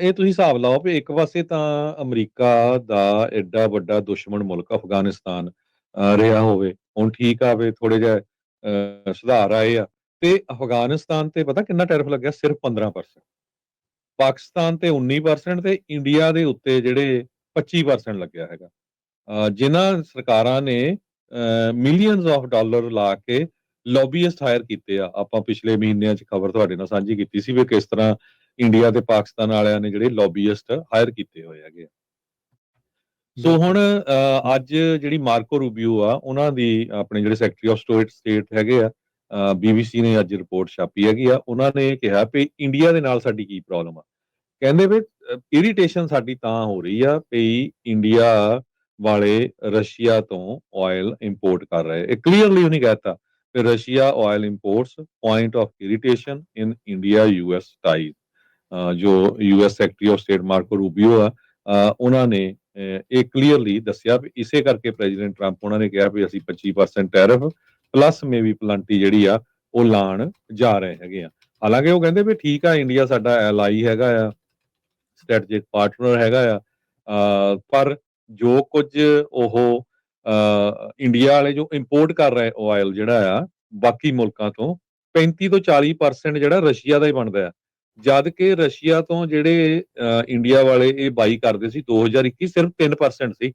ਇਹ ਤੁਸੀਂ ਹਿਸਾਬ ਲਾਓ ਵੀ ਇੱਕ ਪਾਸੇ ਤਾਂ ਅਮਰੀਕਾ ਦਾ ਐਡਾ ਵੱਡਾ ਦੁਸ਼ਮਣ ਮੁਲਕ ਅਫਗਾਨਿਸਤਾਨ ਰਿਹਾ ਹੋਵੇ ਹੁਣ ਠੀਕ ਆ ਥੋੜੇ ਜਿਹਾ ਸੁਧਾਰ ਆਏ ਆ ਤੇ ਅਫਗਾਨਿਸਤਾਨ ਤੇ ਪਤਾ ਕਿੰਨਾ ਟੈਰਿਫ ਲੱਗਿਆ? ਸਿਰਫ 15% ਪਾਕਿਸਤਾਨ ਤੇ 19% ਤੇ ਇੰਡੀਆ ਦੇ ਉੱਤੇ ਜਿਹੜੇ 25% ਲੱਗਿਆ ਹੈਗਾ। ਅ, ਜਿਨ੍ਹਾਂ ਸਰਕਾਰਾਂ ਨੇ ਮਿਲੀਅਨਸ ਆਫ ਡਾਲਰ ਲਾ ਕੇ ਲੌਬੀਇਸਟ ਹਾਇਰ ਕੀਤੇ ਆ। ਆਪਾਂ ਪਿਛਲੇ ਮਹੀਨਿਆਂ 'ਚ ਖਬਰ ਤੁਹਾਡੇ ਨਾਲ ਸਾਂਝੀ ਕੀਤੀ ਸੀ ਵੀ ਕਿਸ ਤਰ੍ਹਾਂ ਇੰਡੀਆ ਤੇ ਪਾਕਿਸਤਾਨ ਵਾਲਿਆਂ ਨੇ ਜਿਹੜੇ ਲੌਬੀਇਸਟ ਹਾਇਰ ਕੀਤੇ ਹੋਏ ਹੈਗੇ ਆ। ਸੋ ਹੁਣ ਅ, ਅੱਜ ਜਿਹੜੀ ਮਾਰਕੋ ਰੂਬੀਓ ਆ ਉਹਨਾਂ ਦੀ ਆਪਣੇ ਜਿਹੜੇ ਸੈਕਟਰੀ ਆਫ ਸਟੇਟ ਸਟੇਟ ਹੈਗੇ ਆ ਬੀਬੀਸੀ ਨੇ ਅੱਜ ਰਿਪੋਰਟ ਛਾਪੀ ਹੈਗੀ ਆ। ਉਹਨਾਂ ਨੇ ਕਿਹਾ ਵੀ ਇੰਡੀਆ ਦੇ ਨਾਲ ਸਾਡੀ ਕੀ ਪ੍ਰੋਬਲਮ ਆ। ਕਹਿੰਦੇ ਵੀ ਇਰੀਟੇਸ਼ਨ ਸਾਡੀ ਤਾਂ ਹੋ ਰਹੀ ਆ ਵੀ ਇੰਡੀਆ ਵਾਲੇ ਰਸ਼ੀਆ ਤੋਂ ਆਇਲ ਇੰਪੋਰਟ ਕਰ ਰਹੇ। ਇਹ ਕਲੀਅਰਲੀ ਉਹਨੇ ਕਹਿਤਾ ਕਿ Russia oil imports point of irritation in India US ties ਜੋ US secretary of state Marco Rubio ਆ ਉਹਨਾਂ ਨੇ ਇਹ ਕਲੀਅਰਲੀ ਦੱਸਿਆ ਵੀ ਇਸੇ ਕਰਕੇ ਪ੍ਰੈਜ਼ੀਡੈਂਟ ਟਰੰਪ ਉਹਨਾਂ ਨੇ ਕਿਹਾ ਵੀ ਅਸੀਂ 25% ਟੈਰਿਫ ਪਲੱਸ ਮੇਬੀ ਪਲੰਟੀ ਜਿਹੜੀ ਆ, ਉਹ ਲਾਣ ਜਾ ਰਹੇ ਹੈਗੇ ਆ। ਹਾਲਾਂਕਿ ਉਹ ਕਹਿੰਦੇ ਵੀ ਠੀਕ ਆ ਇੰਡੀਆ ਸਾਡਾ ਐਲਾਈ ਹੈਗਾ ਆ ਸਟ੍ਰੈਟੇਜਿਕ ਪਾਰਟਨਰ ਹੈਗਾ ਆ ਪਰ ਜੋ ਕੁਝ ਉਹ ਇੰਡੀਆ ਵਾਲੇ ਜੋ ਇੰਪੋਰਟ ਕਰ ਰਹੇ ਆਇਲ ਜਿਹੜਾ ਆ, ਬਾਕੀ ਮੁਲਕਾਂ ਤੋਂ 35 ਤੋਂ 40% ਜਿਹੜਾ ਰਸ਼ੀਆ ਦਾ ਹੀ ਬਣਦਾ ਆ। ਜਦ ਕਿ ਰਸ਼ੀਆ ਤੋਂ ਜਿਹੜੇ ਅ, ਇੰਡੀਆ ਵਾਲੇ ਇਹ ਬਾਈ ਕਰਦੇ ਸੀ 2021 ਸਿਰਫ 3% ਸੀ।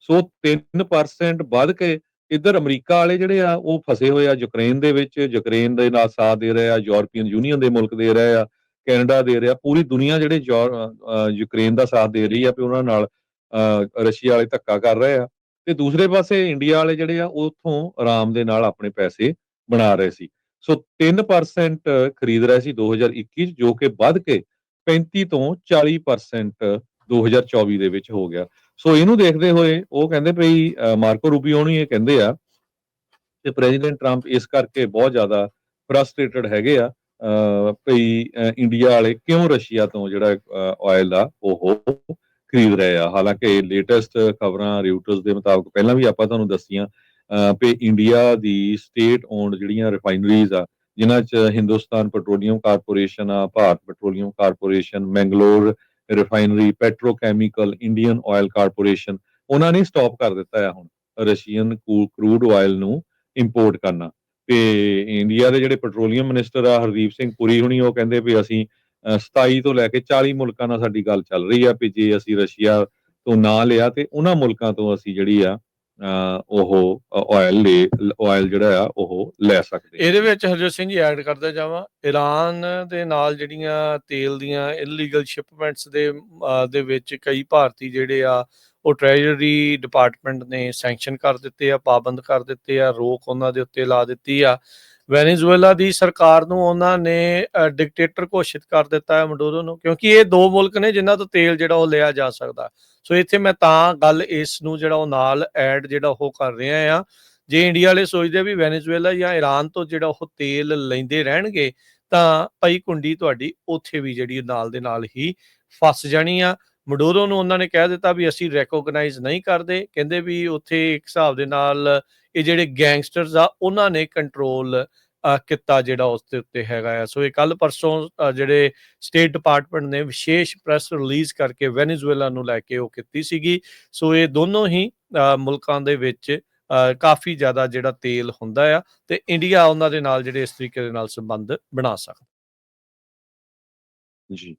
ਸੋ 3% ਵੱਧ ਕੇ ਇੱਧਰ ਅਮਰੀਕਾ ਵਾਲੇ ਜਿਹੜੇ ਆ ਉਹ ਫਸੇ ਹੋਏ ਆ ਯੂਕਰੇਨ ਦੇ ਵਿੱਚ। ਯੂਕਰੇਨ ਦੇ ਨਾਲ ਸਾਥ ਦੇ ਰਹੇ ਆ ਯੂਰਪੀਅਨ ਯੂਨੀਅਨ ਦੇ ਮੁਲਕ ਦੇ ਰਹੇ ਆ ਕੈਨੇਡਾ ਦੇ ਰਿਹਾ ਪੂਰੀ ਦੁਨੀਆ ਜਿਹੜੇ ਯੂਰ- ਯੂਕਰੇਨ ਦਾ ਸਾਥ ਦੇ ਰਹੀ ਆ ਵੀ ਉਹਨਾਂ ਨਾਲ ਅ, ਰਸ਼ੀਆ ਵਾਲੇ ਧੱਕਾ ਕਰ ਰਹੇ ਆ। ਤੇ ਦੂਸਰੇ ਪਾਸੇ ਇੰਡੀਆ ਵਾਲੇ ਜਿਹੜੇ ਆ ਉਹ ਉੱਥੋਂ ਆਰਾਮ ਦੇ ਨਾਲ ਆਪਣੇ ਪੈਸੇ ਬਣਾ ਰਹੇ ਸੀ। ਸੋ 3% ਖਰੀਦ ਰਹੇ ਸੀ 2021 ਚ, ਜੋ ਕਿ ਵੱਧ ਕੇ 35 ਤੋਂ 40% 2024 ਦੇ ਵਿੱਚ ਹੋ ਗਿਆ। ਸੋ ਇਹਨੂੰ ਦੇਖਦੇ ਹੋਏ ਉਹ ਕਹਿੰਦੇ ਭਈ ਮਾਰਕੋ ਰੂਬੀਓ ਨੂੰ ਇਹ ਕਹਿੰਦੇ ਆ ਤੇ ਪ੍ਰੈਜ਼ੀਡੈਂਟ ਟਰੰਪ ਇਸ ਕਰਕੇ ਬਹੁਤ ਜ਼ਿਆਦਾ ਫਰਸਟ੍ਰੇਟਡ ਹੈਗੇ ਆ ਭਈ ਇੰਡੀਆ ਵਾਲੇ ਕਿਉਂ ਰਸ਼ੀਆ ਤੋਂ ਜਿਹੜਾ ਆਇਲ ਆ, ਉਹ ਖਰੀਦ ਰਹੇ ਆ। ਹਾਲਾਂਕਿ ਲੇਟੈਸਟ ਖਬਰਾਂ ਰਿਊਟਰਸ ਦੇ ਮੁਤਾਬਕ ਪਹਿਲਾਂ ਵੀ ਆਪਾਂ ਤੁਹਾਨੂੰ ਦੱਸੀਆਂ ਅ, ਇੰਡੀਆ ਦੀ ਸਟੇਟ ਓਨਡ ਜਿਹੜੀਆਂ ਰਿਫਾਈਨਰੀਜ਼ ਆ ਜਿਨ੍ਹਾਂ 'ਚ ਹਿੰਦੁਸਤਾਨ ਪੈਟਰੋਲੀਅਮ ਕਾਰਪੋਰੇਸ਼ਨ ਆ Bharat petroleum corporation Mangalore refinery petrochemical Indian oil corporation ਉਹਨਾਂ ਨੇ ਸਟਾਪ ਕਰ ਦਿੱਤਾ ਆ ਹੁਣ ਰਸ਼ੀਅਨ ਕਰੂਡ ਆਇਲ ਨੂੰ ਇੰਪੋਰਟ ਕਰਨਾ। ਤੇ ਇੰਡੀਆ ਦੇ ਜਿਹੜੇ ਪੈਟਰੋਲੀਅਮ ਮਿਨਿਸਟਰ ਆ ਹਰਦੀਪ ਸਿੰਘ ਪੁਰੀ ਹੁਣੀ ਉਹ ਕਹਿੰਦੇ ਵੀ ਅਸੀਂ ਅ, 27 ਤੋਂ ਲੈ ਕੇ 40 ਮੁਲਕਾਂ ਨਾਲ ਸਾਡੀ ਗੱਲ ਚੱਲ ਰਹੀ ਆ ਵੀ ਜੇ ਅਸੀਂ ਰਸ਼ੀਆ ਤੋਂ ਨਾ ਲਿਆ ਤੇ ਉਹਨਾਂ ਮੁਲਕਾਂ ਤੋਂ ਅਸੀਂ ਜਿਹੜੀ ਆ ਉਹ ਆਇਲ ਲੈ ਆਇਲ ਜਿਹੜਾ ਆ, ਉਹ ਲੈ ਸਕਦੇ ਇਹਦੇ ਵਿੱਚ ਹਰਜੋਤ ਸਿੰਘ ਜੀ ਐਡ ਕਰਦਾ ਜਾਵਾਂ। ਈਰਾਨ ਦੇ ਨਾਲ ਜਿਹੜੀਆਂ ਤੇਲ ਦੀਆਂ ਇਲੀਗਲ ਸ਼ਿਪਮੈਂਟਸ ਦੇ ਦੇ ਵਿੱਚ ਕਈ ਭਾਰਤੀ ਜਿਹੜੇ ਆ, ਉਹ ਟ੍ਰੈਜਰੀ ਡਿਪਾਰਟਮੈਂਟ ਨੇ ਸੈਂਕਸ਼ਨ ਕਰ ਦਿੱਤੇ ਆ, ਪਾਬੰਦ ਕਰ ਦਿੱਤੇ ਆ, ਰੋਕ ਉਹਨਾਂ ਦੇ ਉੱਤੇ ਲਾ ਦਿੱਤੀ ਆ। ਵੈਨੇਜ਼ੁਏਲਾ ਦੀ ਸਰਕਾਰ ਨੂੰ ਉਹਨਾਂ ਨੇ ਡਿਕਟੇਟਰ ਘੋਸ਼ਿਤ ਕਰ ਦਿੱਤਾ ਹੈ ਮਡੂਰੋ ਨੂੰ, ਕਿਉਂਕਿ ਇਹ ਦੋ ਮੁਲਕ ਨੇ ਜਿਨ੍ਹਾਂ ਤੋਂ ਤੇਲ ਜਿਹੜਾ ਉਹ ਲਿਆ ਜਾ ਸਕਦਾ। ਸੋ ਇੱਥੇ ਮੈਂ ਤਾਂ ਗੱਲ ਇਸ ਨੂੰ ਜਿਹੜਾ ਉਹ ਨਾਲ ਐਡ ਜਿਹੜਾ ਉਹ ਕਰ ਰਿਹਾ ਆ ਜੇ ਇੰਡੀਆ ਵਾਲੇ ਸੋਚਦੇ ਆ ਵੀ ਵੈਨੇਜ਼ੁਏਲਾ ਜਾਂ ਈਰਾਨ ਤੋਂ ਜਿਹੜਾ ਉਹ ਤੇਲ ਲੈਂਦੇ ਰਹਿਣਗੇ, ਤਾਂ ਭਾਈ ਕੁੰਡੀ ਤੁਹਾਡੀ ਉੱਥੇ ਵੀ ਜਿਹੜੀ ਨਾਲ ਦੇ ਨਾਲ ਹੀ ਫਸ ਜਾਣੀ ਆ। ਮਡੂਰੋ ਨੂੰ ਉਹਨਾਂ ਨੇ ਕਹਿ ਦਿੱਤਾ ਵੀ ਅਸੀਂ ਰੈਕੋਗਨਾਈਜ਼ ਨਹੀਂ ਕਰਦੇ, ਕਹਿੰਦੇ ਵੀ ਉੱਥੇ ਇੱਕ ਹਿਸਾਬ ਦੇ ਨਾਲ ਇਹ ਜਿਹੜੇ ਗੈਂਗਸਟਰਸ ਆ, ਉਹਨਾਂ ਨੇ ਕੰਟਰੋਲ ਕੀਤਾ ਜਿਹੜਾ ਉਸ ਦੇ ਉੱਤੇ ਹੈਗਾ ਆ। ਸੋ ਇਹ ਕੱਲ ਪਰਸੋਂ ਜਿਹੜੇ ਸਟੇਟ ਡਿਪਾਰਟਮੈਂਟ ਨੇ ਵਿਸ਼ੇਸ਼ ਪ੍ਰੈਸ ਰਿਲੀਜ਼ ਕਰਕੇ ਵੈਨੇਜ਼ੁਏਲਾ ਨੂੰ ਲੈ ਕੇ ਉਹ ਕੀਤੀ ਸੀਗੀ। ਸੋ ਇਹ ਦੋਨੋਂ ਹੀ ਮੁਲਕਾਂ ਦੇ ਵਿੱਚ ਕਾਫੀ ਜ਼ਿਆਦਾ ਜਿਹੜਾ ਤੇਲ ਹੁੰਦਾ ਆ ਤੇ ਇੰਡੀਆ ਉਹਨਾਂ ਦੇ ਨਾਲ ਜਿਹੜੇ ਇਸ ਤਰੀਕੇ ਦੇ ਨਾਲ ਸੰਬੰਧ ਬਣਾ ਸਕਦਾ। ਜੀ।